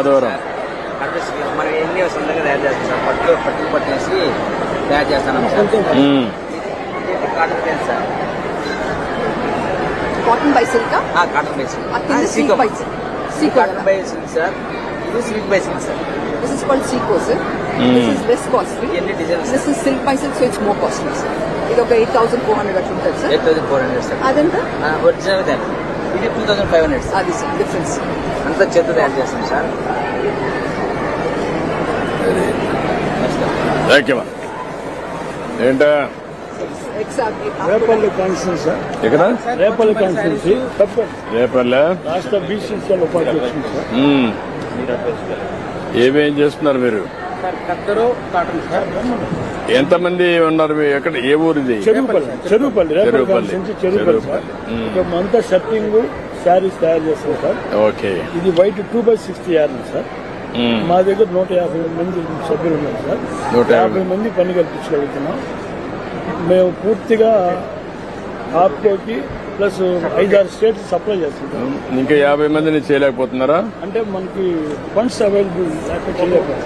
మాధవరం అడ్రస్కి మనం ఎన్ని సొంతంగా తయారు చేస్తాం. సార్ పట్టు పట్టు పట్టేసి తయారు చేస్తాను కాటన్ పెన్స్ సార్. కాటన్ బై సిల్క్ ఆ, cotton by silk silk by silk Seeko cotton by silk sir. ఇది silk by silk sir. This is called Seeko sir this is less costly ఇవన్నీ designs this is silk by silk so it's more costly sir ఇది ఒక eight thousand four hundred అట్లా ఉంటుంది sir eight thousand four hundred sir. అదంతా? Original ఇది two thousand five hundred అది sir difference అంతా చేత తయారు చేస్తాం సార్ థ్యాంక్ యూ ఏంటా? రేపల్లి కాన్స్టిట్యూన్సీ సార్ ఇక్కడ రేపల్లి కాన్స్టిట్యూన్సీ తప్పండి రేపల్లె? రాష్ట్ర బీసీసీఎల్ ఉపాధ్యక్షుడు సార్ మ్మ్. ఏమేం చేస్తున్నారు మీరు? ఎంతమంది ఉన్నారు? మీ- ఎక్కడ ఏ ఊరు ఇది చెరువుపల్లి చెరువుపల్లి. రేపల్లి. కాన్స్టిట్యూన్సీ చెరువుపల్లి అంతా షర్టింగ్ శారీస్ తయారు చేస్తాం సార్. ఓకే. ఇది white two by sixty yard sir. మా దగ్గర నూట యాభై మంది సభ్యులు ఉన్నారు సార్. నూట యాభై. యాభై మంది పని కల్పించగలుగుతున్నాం. మేము పూర్తిగా ఆప్కోకి ప్లస్ ఐదారు స్టేట్స్ సప్లై చేస్తుంటాం ఇంకా యాభై మందిని చేయలేకపోతున్నారా? అంటే మనకి ఫండ్స్ అవైలబుల్ లేకపోతే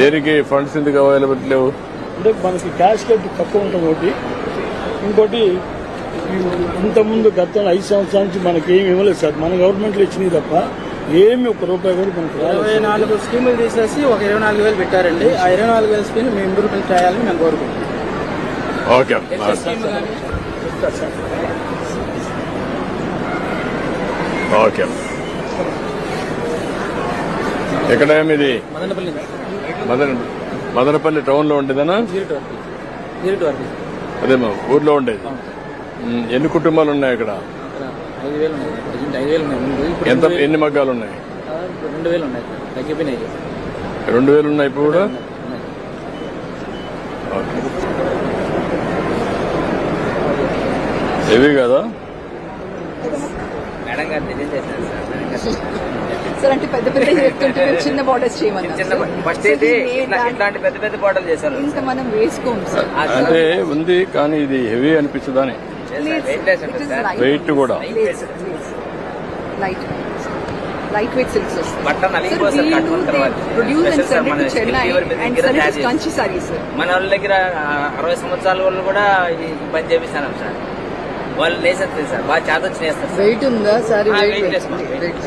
దేనికి ఫండ్స్ ఎందుకు అవైలబుల్ లేవు? అంటే మనకి క్యాష్ కట్ తక్కువ ఉంటుంది ఒకటి ఇంకోటి ఇంతకుముందు గత ఐదు సంవత్సరాల నుంచి మనకి ఏమి ఇవ్వలేదు సార్. మన గవర్నమెంట్లో ఇచ్చినవి తప్ప ఏమి ఒక రూపాయి కూడా మనకి ఇరవై నాలుగు స్కీములు తీసేసి ఒక ఇరవై నాలుగు వేలు పెట్టారండి. ఆ ఇరవై నాలుగు వేల స్కీమ్ మేము ఇంప్రూవ్మెంట్ చేయాలని మేము కోరుకుంటున్నాం. ఓకే. ఓకే. ఎక్కడ ఇది మదనపల్లి. మదన మదనపల్లి టౌన్లో ఉండేదనా వరకు అదేమో ఊర్లో ఉండేది. మ్, ఎన్ని కుటుంబాలు ఉన్నాయి ఇప్పుడు ఎంత ఎన్ని మగ్గాలు ఉన్నాయి? రెండు వేలు ఉన్నాయి. తగ్గిపోయినాయి. రెండు వేలు ఉన్నాయి ఇప్పుడు కూడా? హెవీ కదా? మేడం గారు చేశారు సార్. సార్ అంటే పెద్ద పెద్ద చెప్తుంటే చిన్న బార్డర్స్ చేయమన్నారు. చిన్న ఫస్ట్ అయితే ఇట్లాంటి పెద్ద పెద్ద బాటలు చేశారు. ఇంకా మనం వేసుకోము సార్ అంటే ఉంది కానీ ఇది హెవీ అనిపించదని వెయిట్ కూడా. లైట్ లైట్ వెయిట్ సిల్క్స్ వస్తాయి. కంచి సారీ సార్ మన వాళ్ళ దగ్గర అరవై సంవత్సరాల వాళ్ళు కూడా ఈ పని చేపిస్తాను సార్ వాళ్ళు నేసేస్తారు సార్ బాగా చేత వచ్చి వెయిట్ ఉందా సారీ వెయిట్.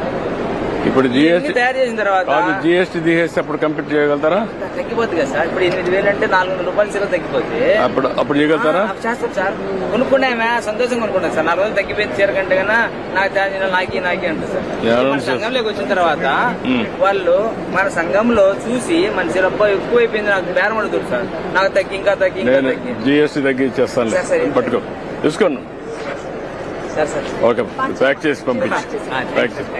ఇప్పుడు జిఎస్టీ తయారు చేసిన తర్వాత కాదు జిఎస్టీ తీసేస్తే అప్పుడు కంప్లీట్ చేయగలుగుతారా? తగ్గిపోతుంది కదా సార్. ఇప్పుడు ఎనిమిది వేలు అంటే నాలుగు వందల రూపాయలు సీలో తగ్గిపోతే అప్పుడు అప్పుడు చేయగలుగుతారా? చేస్తాం సార్. కొనుక్కున్నామే? సంతోషంగా కొనుక్కున్నాం సార్. నాలుగు వందలు తగ్గిపోయింది చీర కంటే కన్నా నాకు తయారు నాకి నాకి అంటారు సార్? సంఘంలోకి వచ్చిన తర్వాత. వాళ్ళు మన సంఘంలో చూసి మన అబ్బా ఎక్కువ అయిపోయింది నాకు బేరం అడుగుతారు సార్. నాకు తగ్గి ఇంకా తగ్గి తగ్గి. జిఎస్టీ సరే, సరే. పట్టుకో. సార్ ఓకే ప్యాక్ చేసి పంపించి. ప్యాక్ చేసి.